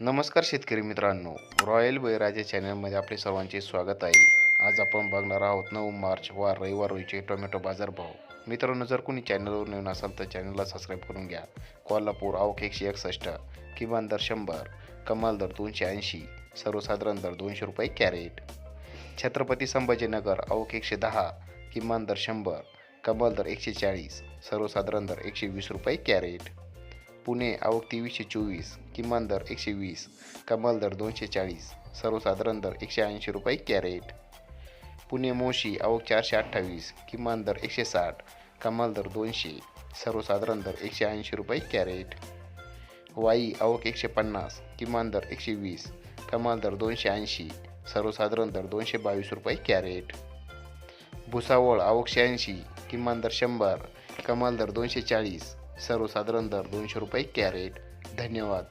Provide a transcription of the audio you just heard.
नमस्कार शेतकरी मित्रांनो. रॉयल बळीराजा चॅनलमध्ये आपले सर्वांचे स्वागत आहे. आज आपण बघणार आहोत नऊ मार्च वा रविवार रोजीचे टोमॅटो बाजारभाव. मित्रांनो जर कोणी चॅनलवर नवीन असाल तर चॅनलला सबस्क्राईब करून घ्या. कोल्हापूर आवक एकशे एकसष्ट किमान दर शंभर कमाल दर दोनशे ऐंशी सर्वसाधारण दर दोनशे रुपये कॅरेट. छत्रपती संभाजीनगर आवक एकशे दहा किमान दर शंभर कमाल दर एकशे चाळीस सर्वसाधारण दर एकशे वीस रुपये कॅरेट. पुणे आवक तेवीसशे चोवीस किमान दर एकशे वीस कमाल दर दोनशे चाळीस सर्वसाधारण दर एकशे ऐंशी रुपये कॅरेट. पुणे मोशी आवक चारशे अठ्ठावीस किमान दर एकशे साठ कमाल दर दोनशे सर्वसाधारण दर एकशे ऐंशी रुपये कॅरेट. वाई आवक एकशे पन्नास किमान दर एकशे वीस कमाल दर दोनशे ऐंशी सर्वसाधारण दर दोनशे बावीस रुपये कॅरेट. भुसावळ आवक शहाऐंशी किमान दर शंभर कमाल दर दोनशे चाळीस सर्वसाधारण दर दोनशे रुपये कॅरेट. धन्यवाद.